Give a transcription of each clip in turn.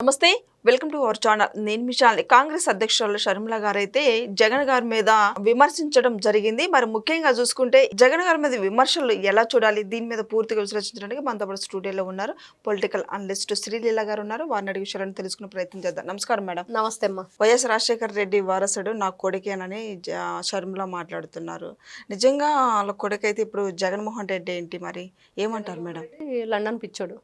నమస్తే welcome to our channel. నేను మిషాల్ని కాంగ్రెస్ అధ్యక్షురాలు షర్మిల గారు అయితే జగన్ గారి మీద విమర్శించడం జరిగింది. మరి ముఖ్యంగా చూసుకుంటే జగన్ గారి మీద విమర్శలు ఎలా చూడాలి? దీని మీద పూర్తిగా విశ్లేషించడానికి మనతో పాటు స్టూడియోలో ఉన్నారు పొలిటికల్ అనలిస్ట్ శ్రీలీల గారు ఉన్నారు. వారిని అడిగి విషయాలను తెలుసుకునే ప్రయత్నం చేద్దాం. నమస్కారం మేడం. నమస్తే అమ్మా. వైఎస్ రాజశేఖర రెడ్డి వారసుడు నా కొడుకేనని షర్మిల మాట్లాడుతున్నారు. నిజంగా వాళ్ళ కొడుకైతే ఇప్పుడు జగన్మోహన్ రెడ్డి ఏంటి మరి? ఏమంటారు మేడం? లండన్ పిచ్చోడు.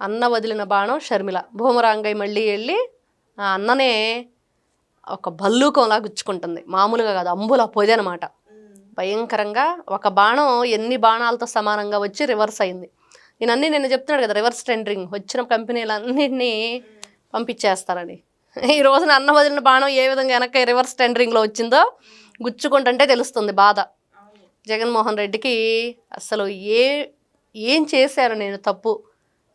అన్న వదిలిన బాణం షర్మిల. భూమరాంగై మళ్ళీ వెళ్ళి ఆ అన్ననే ఒక భల్లూకంలా గుచ్చుకుంటుంది. మామూలుగా కాదు అంబుల పొది అనమాట భయంకరంగా ఒక బాణం ఎన్ని బాణాలతో సమానంగా వచ్చి రివర్స్ అయింది. నేనన్నీ నేను చెప్తున్నాడు కదా రివర్స్ టెండరింగ్. వచ్చిన కంపెనీలన్నింటినీ పంపించేస్తారని ఈ రోజున అన్న వదిలిన బాణం ఏ విధంగా వెనక రివర్స్ టెండరింగ్లో వచ్చిందో గుచ్చుకుంటుంటే తెలుస్తుంది బాధ. జగన్మోహన్ రెడ్డికి అసలు ఏ ఏం చేశాను నేను తప్పు?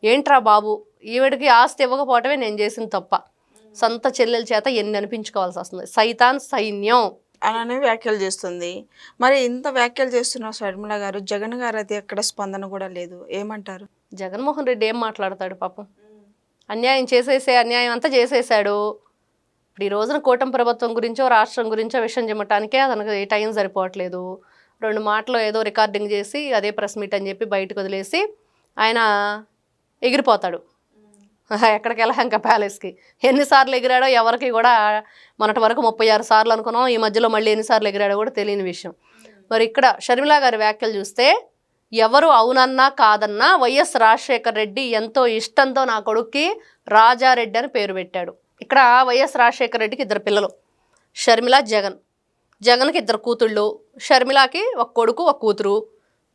ఏంట్రా బాబు? ఈవిడికి ఆస్తి ఇవ్వకపోవటమే నేను చేసిన తప్ప. సొంత చెల్లెల చేత ఎన్ని అనిపించుకోవాల్సి వస్తుంది? సైతాన్ సైన్యం. అలానే వ్యాఖ్యలు చేస్తుంది. మరి ఇంత వ్యాఖ్యలు చేస్తున్న షర్మిల గారు జగన్ గారు అయితే ఎక్కడ స్పందన కూడా లేదు. ఏమంటారు? జగన్మోహన్ రెడ్డి ఏం మాట్లాడతాడు పాపం? అన్యాయం చేసేసే అన్యాయం అంతా చేసేసాడు ఇప్పుడు ఈ రోజున కూటమి ప్రభుత్వం గురించో రాష్ట్రం గురించో విషయం చెప్పటానికే అతనికి టైం సరిపోవట్లేదు. రెండు మాటలు ఏదో రికార్డింగ్ చేసి అదే ప్రెస్ మీట్ అని చెప్పి బయటకు వదిలేసి ఆయన ఎగిరిపోతాడు. ఎక్కడికి వెళ్ళా ఇంకా ప్యాలెస్కి? ఎన్నిసార్లు ఎగిరాడో ఎవరికి కూడా మొన్నటి వరకు ముప్పై ఆరు సార్లు అనుకున్నాం. ఈ మధ్యలో మళ్ళీ ఎన్నిసార్లు ఎగిరాడో కూడా తెలియని విషయం. మరి ఇక్కడ షర్మిలా గారి వ్యాఖ్యలు చూస్తే ఎవరు అవునన్నా కాదన్నా వైఎస్ రాజశేఖర్ రెడ్డి ఎంతో ఇష్టంతో నా కొడుక్కి రాజారెడ్డి అని పేరు పెట్టాడు. ఇక్కడ వైఎస్ రాజశేఖర్ రెడ్డికి ఇద్దరు పిల్లలు షర్మిల జగన్. జగన్కి ఇద్దరు కూతుళ్ళు షర్మిలాకి ఒక కొడుకు ఒక కూతురు.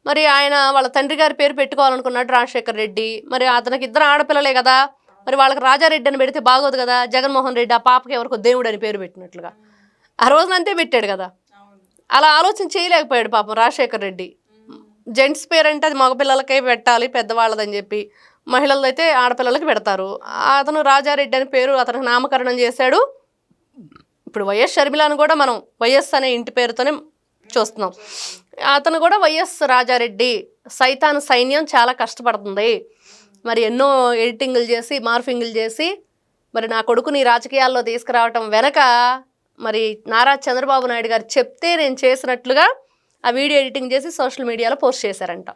మరి ఆయన వాళ్ళ తండ్రి గారి పేరు పెట్టుకోవాలనుకున్నాడు రాజశేఖర్ రెడ్డి. మరి అతనికి ఇద్దరు ఆడపిల్లలే కదా. మరి వాళ్ళకి రాజారెడ్డి అని పెడితే బాగోదు కదా. జగన్మోహన్ రెడ్డి ఆ పాపకి ఎవరికో దేవుడు అని పేరు పెట్టినట్లుగా. ఆ రోజున అంతే పెట్టాడు కదా. అలా ఆలోచన చేయలేకపోయాడు పాపం రాజశేఖర్ రెడ్డి. జెంట్స్ పేరు అంటే అది మగపిల్లలకే పెట్టాలి పెద్దవాళ్ళదని చెప్పి. మహిళలైతే ఆడపిల్లలకి పెడతారు. అతను రాజారెడ్డి అని పేరు అతనికి నామకరణం చేశాడు. ఇప్పుడు వైఎస్ షర్మిలాను కూడా మనం వైఎస్ అనే ఇంటి పేరుతోనే చూస్తున్నాం. అతను కూడా వైఎస్ రాజారెడ్డి సైతాన్ సైన్యం చాలా కష్టపడుతుంది. మరి ఎన్నో ఎడిటింగ్లు చేసి మార్ఫింగ్లు చేసి మరి నా కొడుకుని రాజకీయాల్లో తీసుకురావటం వెనక మరి నారా చంద్రబాబు నాయుడు గారు చెప్తే నేను చేసినట్లుగా ఆ వీడియో ఎడిటింగ్ చేసి సోషల్ మీడియాలో పోస్ట్ చేశారంట.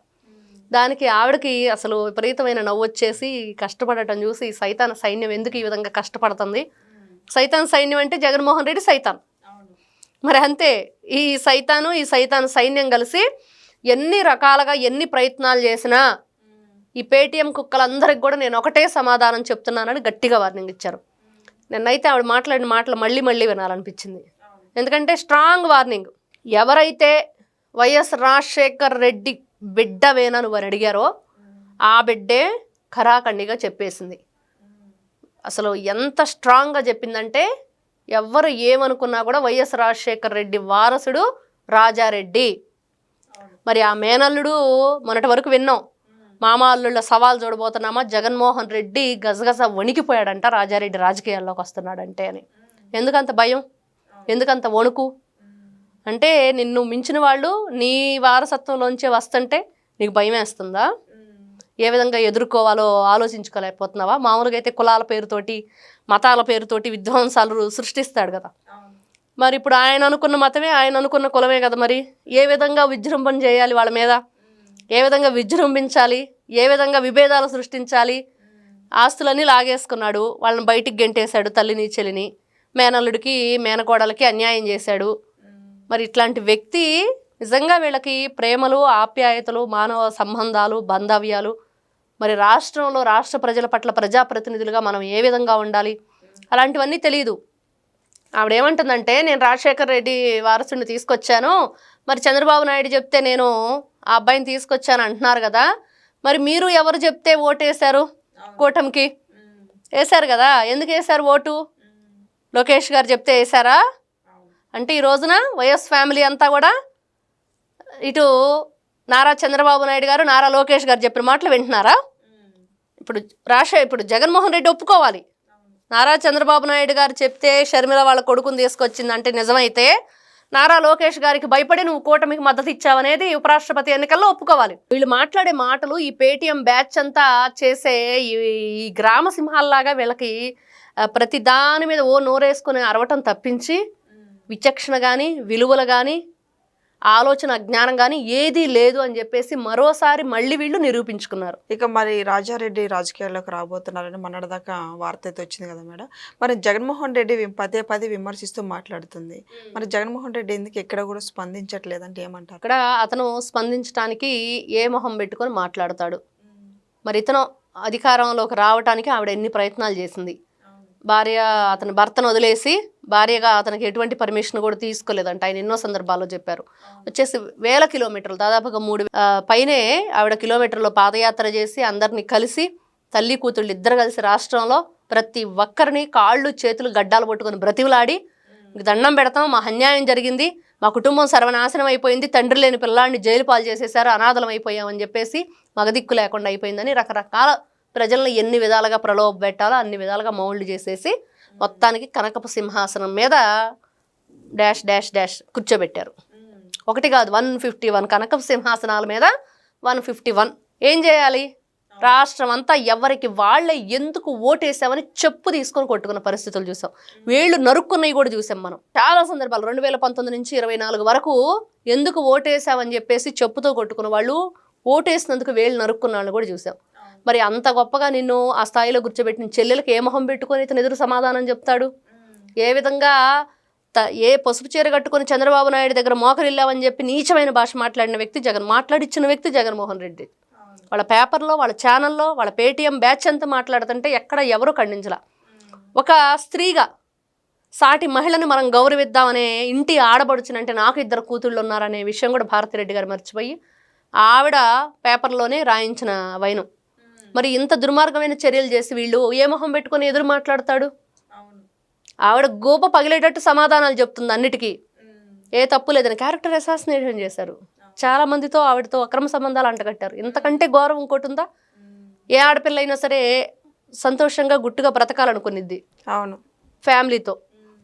దానికి ఆవిడకి అసలు విపరీతమైన నవ్వు వచ్చేసి కష్టపడటం చూసి సైతాన్ సైన్యం ఎందుకు ఈ విధంగా కష్టపడుతుంది? సైతాన్ సైన్యం అంటే జగన్మోహన్ రెడ్డి సైతాన్. మరి అంతే ఈ సైతాను ఈ సైతాన్ సైన్యం కలిసి ఎన్ని రకాలుగా ఎన్ని ప్రయత్నాలు చేసినా ఈ పేటీఎం కుక్కలందరికి కూడా నేను ఒకటే సమాధానం చెప్తున్నానని గట్టిగా వార్నింగ్ ఇచ్చారు. నిన్నైతే ఆవిడ మాట్లాడిన మాటలు మళ్ళీ మళ్ళీ వినాలనిపించింది. ఎందుకంటే స్ట్రాంగ్ వార్నింగ్ ఎవరైతే వైఎస్ రాజశేఖర్ రెడ్డి బిడ్డవేనా నువ్వు అని అడిగారో ఆ బిడ్డే ఖరాఖండిగా చెప్పేసింది. అసలు ఎంత స్ట్రాంగ్గా చెప్పిందంటే ఎవ్వరు ఏమనుకున్నా కూడా వైఎస్ రాజశేఖర్ రెడ్డి వారసుడు రాజారెడ్డి. మరి ఆ మేనల్లుడు మొన్నటి వరకు విన్నాం. మామ అల్లుళ్ళ సవాల్ చూడబోతున్నామా? జగన్మోహన్ రెడ్డి గజగజ వణికిపోయాడంట రాజారెడ్డి రాజకీయాల్లోకి వస్తున్నాడంటే అని. ఎందుకంత భయం? ఎందుకంత వణుకు? అంటే నిన్ను మించిన వాళ్ళు నీ వారసత్వంలోంచే వస్తుంటే నీకు భయం వేస్తుందా? ఏ విధంగా ఎదుర్కోవాలో ఆలోచించుకోలేకపోతున్నావా? మామూలుగా అయితే కులాల పేరుతోటి మతాల పేరుతోటి విధ్వంసాలు సృష్టిస్తాడు కదా. మరి ఇప్పుడు ఆయన అనుకున్న మతమే ఆయన అనుకున్న కులమే కదా మరి. ఏ విధంగా విజృంభణ చేయాలి వాళ్ళ మీద? ఏ విధంగా విజృంభించాలి? ఏ విధంగా విభేదాలు సృష్టించాలి? ఆస్తులన్నీ లాగేసుకున్నాడు. వాళ్ళని బయటికి గెంటేశాడు తల్లిని చెల్లిని మేనల్లుడికి మేనకోడలకి అన్యాయం చేశాడు. మరి ఇట్లాంటి వ్యక్తి నిజంగా వీళ్ళకి ప్రేమలు ఆప్యాయతలు మానవ సంబంధాలు బాంధవ్యాలు మరి రాష్ట్రంలో రాష్ట్ర ప్రజల పట్ల ప్రజాప్రతినిధులుగా మనం ఏ విధంగా ఉండాలి? అలాంటివన్నీ తెలియదు ఆవిడేమంటుందంటే నేను రాజశేఖర్ రెడ్డి వారసుని తీసుకొచ్చాను. మరి చంద్రబాబు నాయుడు చెప్తే నేను ఆ అబ్బాయిని తీసుకొచ్చాను అంటున్నారు కదా. మరి మీరు ఎవరు చెప్తే ఓటు వేశారు కూటమికి? వేశారు కదా. ఎందుకు వేశారు ఓటు? లోకేష్ గారు చెప్తే వేశారా? అంటే ఈ రోజున వైఎస్ ఫ్యామిలీ అంతా కూడా ఇటు నారా చంద్రబాబు నాయుడు గారు నారా లోకేష్ గారు చెప్పిన మాటలు వింటున్నారా? ఇప్పుడు రాష్ట్ర ఇప్పుడు జగన్మోహన్ రెడ్డి ఒప్పుకోవాలి. నారా చంద్రబాబు నాయుడు గారు చెప్తే షర్మిల వాళ్ళ కొడుకుని తీసుకొచ్చింది అంటే నిజమైతే నారా లోకేష్ గారికి భయపడి నువ్వు కూటమికి మద్దతు ఇచ్చావనేది ఉపరాష్ట్రపతి ఎన్నికల్లో ఒప్పుకోవాలి. వీళ్ళు మాట్లాడే మాటలు ఈ పేటీఎం బ్యాచ్ అంతా చేసే ఈ ఈ గ్రామ సింహాల్లాగా వీళ్ళకి ప్రతి దాని మీద ఓ నోరేసుకుని అరవటం తప్పించి విచక్షణ కానీ విలువలు కానీ ఆలోచన జ్ఞానం కానీ ఏదీ లేదు అని చెప్పేసి మరోసారి మళ్ళీ వీళ్ళు నిరూపించుకున్నారు. ఇక మరి రాజారెడ్డి రాజకీయాల్లోకి రాబోతున్నారని మొన్నటిదాకా వార్త అయితే వచ్చింది కదా మేడం. మరి జగన్మోహన్ రెడ్డి పదే పదే విమర్శిస్తూ మాట్లాడుతుంది. మరి జగన్మోహన్ రెడ్డి ఎందుకు ఎక్కడ కూడా స్పందించట్లేదంటే ఏమంటారు? అక్కడ అతను స్పందించడానికి ఏ మొహం పెట్టుకొని మాట్లాడతాడు. మరి ఇతను అధికారంలోకి రావడానికి ఆవిడ ఎన్ని ప్రయత్నాలు చేసింది? భార్య అతని భర్తను వదిలేసి భార్యగా అతనికి ఎటువంటి పర్మిషన్ కూడా తీసుకోలేదంట. ఆయన ఎన్నో సందర్భాల్లో చెప్పారు. వచ్చేసి వేల కిలోమీటర్లు దాదాపుగా మూడు పైనే ఆవిడ కిలోమీటర్లో పాదయాత్ర చేసి అందరినీ కలిసి తల్లి కూతుళ్ళు ఇద్దరు కలిసి రాష్ట్రంలో ప్రతి ఒక్కరిని కాళ్ళు చేతులు గడ్డాలు పట్టుకొని బ్రతివులాడి "మీకు దండం పెడతాం మా అన్యాయం జరిగింది మా కుటుంబం సర్వనాశనం అయిపోయింది తండ్రి లేని పిల్లాడిని జైలు పాలు చేసేసారు అనాథలం అయిపోయామని చెప్పేసి మగదిక్కు లేకుండా అయిపోయిందని రకరకాల ప్రజలను ఎన్ని విధాలుగా ప్రలోభ పెట్టాలో అన్ని విధాలుగా మౌల్డ్ చేసేసి మొత్తానికి కనకపు సింహాసనం మీద డాష్ డాష్ డాష్ కూర్చోబెట్టారు. ఒకటి కాదు వన్ ఫిఫ్టీ వన్ కనకపు సింహాసనాల మీద వన్ ఫిఫ్టీ వన్. ఏం చేయాలి? రాష్ట్రం అంతా ఎవరికి వాళ్ళే ఎందుకు ఓటేసామని చెప్పు తీసుకొని కొట్టుకున్న పరిస్థితులు చూసాం. వీళ్ళు నరుక్కున్నవి కూడా చూసాం మనం. చాలా సందర్భాలు రెండు వేల పంతొమ్మిది నుంచి ఇరవై నాలుగు వరకు ఎందుకు ఓటేసామని చెప్పేసి చెప్పుతో కొట్టుకున్న వాళ్ళు ఓటేసినందుకు వేళ్ళు నరుక్కున్న వాళ్ళు కూడా చూసాం. మరి అంత గొప్పగా నిన్ను ఆ స్థాయిలో కూర్చోబెట్టిన చెల్లెలకు ఏ మొహం పెట్టుకొని ఇతను ఎదురు సమాధానం చెప్తాడు? ఏ విధంగా త- ఏ పసుపు చీర కట్టుకొని చంద్రబాబు నాయుడు దగ్గర మోకరిల్లావని చెప్పి నీచమైన భాష మాట్లాడిన వ్యక్తి జగన్ మాట్లాడిచ్చిన వ్యక్తి జగన్మోహన్ రెడ్డి. వాళ్ళ పేపర్లో వాళ్ళ ఛానల్లో వాళ్ళ పేటీఎం బ్యాచ్ అంతా మాట్లాడుతుంటే ఎక్కడ ఎవరు ఖండించలా. ఒక స్త్రీగా సాటి మహిళని మనం గౌరవిద్దామనే ఇంటి ఆడబడుచునంటే నాకు ఇద్దరు కూతుళ్ళు ఉన్నారనే విషయం కూడా భారతిరెడ్డి గారు మర్చిపోయి ఆవిడ పేపర్లోనే రాయించిన వైనం. మరి ఇంత దుర్మార్గమైన చర్యలు చేసి వీళ్ళు ఏ మొహం పెట్టుకొని ఎదురు మాట్లాడతాడు? ఆవిడ గోప పగిలేటట్టు సమాధానాలు చెప్తుంది అన్నిటికీ. ఏ తప్పు లేదని క్యారెక్టర్ అసాసినేషన్ చేశారు. చాలా మందితో ఆవిడతో అక్రమ సంబంధాలు అంటగట్టారు. ఇంతకంటే గౌరవం ఇంకోటి ఉందా? ఏ ఆడపిల్ల అయినా సరే సంతోషంగా గుట్టుగా బ్రతకాలనుకునిద్ది. అవును. ఫ్యామిలీతో.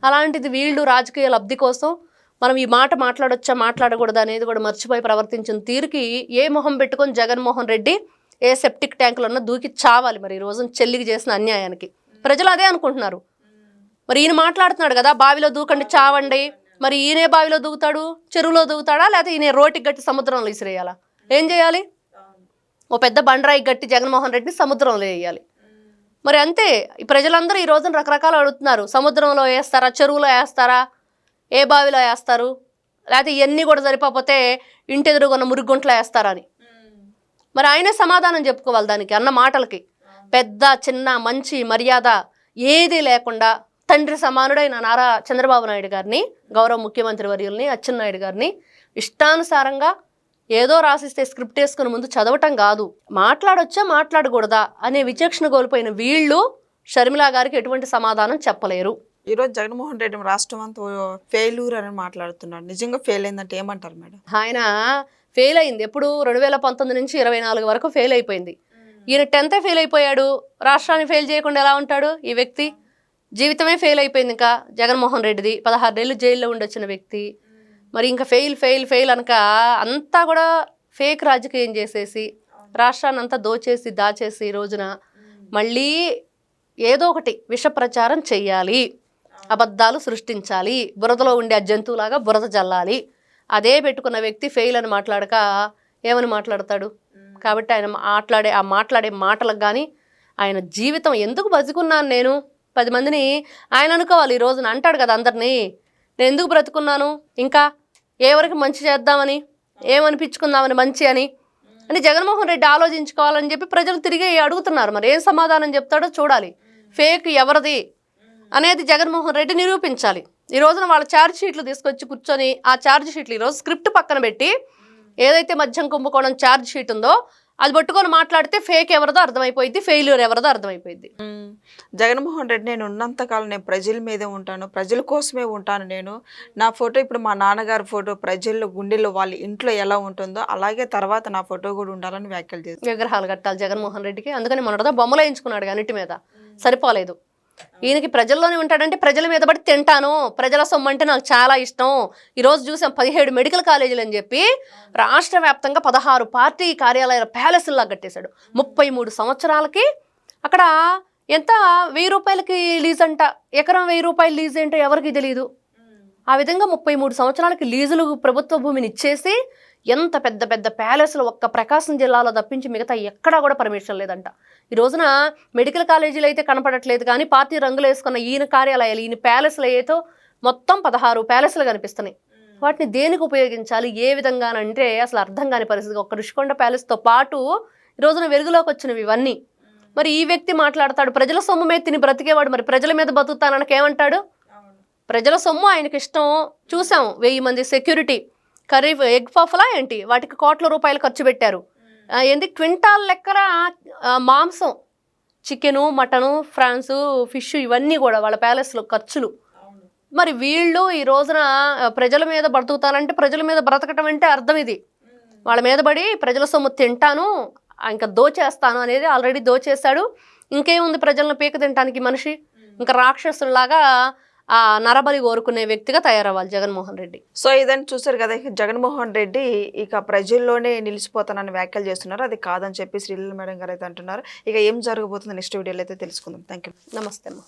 అలాంటిది వీళ్ళు రాజకీయ లబ్ధి కోసం మనం ఈ మాట మాట్లాడొచ్చా మాట్లాడకూడదా అనేది కూడా మర్చిపోయి ప్రవర్తించిన తీరుకి ఏ మొహం పెట్టుకొని జగన్మోహన్ రెడ్డి ఏ సెప్టిక్ ట్యాంకులన్నా దూకి చావాలి మరి ఈ రోజున చెల్లికి చేసిన అన్యాయానికి. ప్రజలు అదే అనుకుంటున్నారు. మరి ఈయన మాట్లాడుతున్నాడు కదా బావిలో దూకండి చావండి. మరి ఈయనే బావిలో దూకుతాడు చెరువులో దూకుతాడా లేకపోతే ఈయన రోటికి గట్టి సముద్రంలో ఇసిరేయాలా? ఏం చేయాలి? ఓ పెద్ద బండరాయి గట్టి జగన్మోహన్ రెడ్డిని సముద్రంలో వేయాలి. మరి అంతే ఈ ప్రజలందరూ ఈ రోజున రకరకాలు అడుగుతున్నారు. సముద్రంలో వేస్తారా చెరువులో వేస్తారా ఏ బావిలో వేస్తారు? లేకపోతే ఇవన్నీ కూడా సరిపోతే ఇంటి ఎదురుగున్న మురుగుంట్లో వేస్తారా అని. మరి ఆయనే సమాధానం చెప్పుకోవాలి దానికి అన్న మాటలకి. పెద్ద చిన్న మంచి మర్యాద ఏదీ లేకుండా తండ్రి సమానుడైన నారా చంద్రబాబు నాయుడు గారిని గౌరవ ముఖ్యమంత్రి వర్యుల్ని అచ్చెన్నాయుడు గారిని ఇష్టానుసారంగా ఏదో రాసిస్తే స్క్రిప్ట్ వేసుకుని ముందు చదవటం కాదు. మాట్లాడొచ్చా మాట్లాడకూడదా అనే విచక్షణ కోల్పోయిన వీళ్ళు షర్మిల గారికి ఎటువంటి సమాధానం చెప్పలేరు. ఈరోజు జగన్మోహన్ రెడ్డి రాష్ట్రం అంతా ఫెయిల్యూర్ అని మాట్లాడుతున్నాడు. నిజంగా ఫెయిల్ అయిందంటే ఏమంటారు మేడం? ఆయన ఫెయిల్ అయింది. ఎప్పుడు రెండు వేల పంతొమ్మిది నుంచి ఇరవై నాలుగు వరకు ఫెయిల్ అయిపోయింది. ఈయన టెన్త్ ఫెయిల్ అయిపోయాడు? రాష్ట్రాన్ని ఫెయిల్ చేయకుండా ఎలా ఉంటాడు ఈ వ్యక్తి? జీవితమే ఫెయిల్ అయిపోయింది ఇంకా జగన్మోహన్ రెడ్డిది. పదహారు నెలలు జైల్లో ఉండొచ్చిన వ్యక్తి. మరి ఇంకా ఫెయిల్ ఫెయిల్ ఫెయిల్ అనక అంతా కూడా ఫేక్ రాజకీయం చేసేసి రాష్ట్రాన్ని అంతా దోచేసి దాచేసి ఈ రోజున మళ్ళీ ఏదో ఒకటి విష ప్రచారం చెయ్యాలి. అబద్ధాలు సృష్టించాలి. బురదలో ఉండే ఆ జంతువులాగా బురద జల్లాలి. అదే పెట్టుకున్న వ్యక్తి ఫెయిల్ అని మాట్లాడక ఏమని మాట్లాడతాడు? కాబట్టి ఆయన మాట్లాడే ఆ మాట్లాడే మాటలకు కానీ ఆయన జీవితం ఎందుకు బతుకున్నాను నేను? పది మందిని ఆయన అనుకోవాలి ఈ రోజున. అంటాడు కదా అందరినీ. నేను ఎందుకు బ్రతుకున్నాను? ఇంకా ఎవరికి మంచి చేద్దామని? ఏమనిపించుకుందామని మంచి అని? అని జగన్మోహన్ రెడ్డి ఆలోచించుకోవాలని చెప్పి ప్రజలు తిరిగి అడుగుతున్నారు. మరి ఏం సమాధానం చెప్తాడో చూడాలి. ఫేక్ ఎవరిది అనేది జగన్మోహన్ రెడ్డి నిరూపించాలి. ఈ రోజున వాళ్ళ ఛార్జ్ షీట్లు తీసుకొచ్చి కూర్చొని ఆ ఛార్జ్ షీట్లు ఈరోజు స్క్రిప్ట్ పక్కన పెట్టి ఏదైతే మద్యం కుంభకోణం ఛార్జ్ షీట్ ఉందో అది పట్టుకొని మాట్లాడితే ఫేక్ ఎవరిదో అర్థమైపోయింది ఫెయిల్యూర్ ఎవరిదో అర్థమైపోయింది. జగన్మోహన్ రెడ్డి నేను ఉన్నంతకాలం నేను ప్రజల మీదే ఉంటాను ప్రజల కోసమే ఉంటాను నేను. నా ఫోటో ఇప్పుడు మా నాన్నగారి ఫోటో ప్రజల్లో గుండెల్లో వాళ్ళ ఇంట్లో ఎలా ఉంటుందో అలాగే తర్వాత నా ఫోటో కూడా ఉండాలని వ్యాఖ్యలు చేశారు విగ్రహాలు కట్టాలి జగన్మోహన్ రెడ్డికి. అందుకని మొన్నటిదా బొమ్మలు వేయించుకున్నాడు అన్నిటి మీద. సరిపోలేదు. ఈయనకి ప్రజల్లోనే ఉంటాడంటే ప్రజల మీద పడి తింటాను. ప్రజల సొమ్ము అంటే నాకు చాలా ఇష్టం. ఈరోజు చూసాం పదిహేడు మెడికల్ కాలేజీలు అని చెప్పి రాష్ట్ర వ్యాప్తంగా పదహారు పార్టీ కార్యాలయాల ప్యాలెస్లా కట్టేశాడు. ముప్పై మూడు సంవత్సరాలకి అక్కడ ఎంత వెయ్యి రూపాయలకి లీజ్ అంట? ఎకరం వెయ్యి రూపాయలు లీజ్ ఏంటో ఎవరికి తెలియదు ఆ విధంగా ముప్పై మూడు సంవత్సరాలకి లీజులు ప్రభుత్వ భూమిని ఇచ్చేసి ఎంత పెద్ద పెద్ద ప్యాలెస్లు ఒక్క ప్రకాశం జిల్లాలో తప్పించి మిగతా ఎక్కడా కూడా పర్మిషన్ లేదంట. ఈ రోజున మెడికల్ కాలేజీలు అయితే కనపడట్లేదు కానీ పార్టీ రంగులు వేసుకున్న ఈయన కార్యాలయాలు ఈయన ప్యాలెస్లు ఏతో మొత్తం పదహారు ప్యాలెస్లు కనిపిస్తున్నాయి. వాటిని దేనికి ఉపయోగించాలి? ఏ విధంగానంటే అసలు అర్థం కాని పరిస్థితి ఒక్క రుషికొండ ప్యాలెస్తో పాటు ఈ రోజున వెలుగులోకి వచ్చినవి ఇవన్నీ. మరి ఈ వ్యక్తి మాట్లాడతాడు ప్రజల సొమ్ము మీద తిని బ్రతికేవాడు మరి ప్రజల మీద బతుకుతానని ఏమంటాడు ప్రజల సొమ్ము ఆయనకి ఇష్టం చూసాం వెయ్యి మంది సెక్యూరిటీ కర్రీ ఎగ్ పఫ్లా ఏంటి? వాటికి కోట్ల రూపాయలు ఖర్చు పెట్టారు. ఏంది? క్వింటాల్ లెక్కన మాంసం. చికెను మటను ఫ్రాన్సు ఫిష్ ఇవన్నీ కూడా వాళ్ళ ప్యాలెస్లో ఖర్చులు. మరి వీళ్ళు ఈ రోజున ప్రజల మీద బ్రతుకుతానంటే ప్రజల మీద బ్రతకటం అంటే అర్థం ఇది. వాళ్ళ మీద పడి ప్రజల సొమ్ము తింటాను ఇంకా దోచేస్తాను అనేది ఆల్రెడీ దోచేశాడు. ఇంకేముంది ప్రజలను పీక తినటానికి మనిషి? ఇంకా రాక్షసులాగా ఆ నరబలి కోరుకునే వ్యక్తిగా తయారవ్వాలి జగన్మోహన్ రెడ్డి. సో ఇదని చూసారు కదా జగన్మోహన్ రెడ్డి ఇక ప్రజల్లోనే నిలిచిపోతానని వ్యాఖ్యలు చేస్తున్నారు. అది కాదని చెప్పి శ్రీలీల మేడం గారు అయితే అంటున్నారు. ఇక ఏం జరగబోతుంది నెక్స్ట్ వీడియోలో అయితే తెలుసుకుందాం. థ్యాంక్ యూ నమస్తే అమ్మ.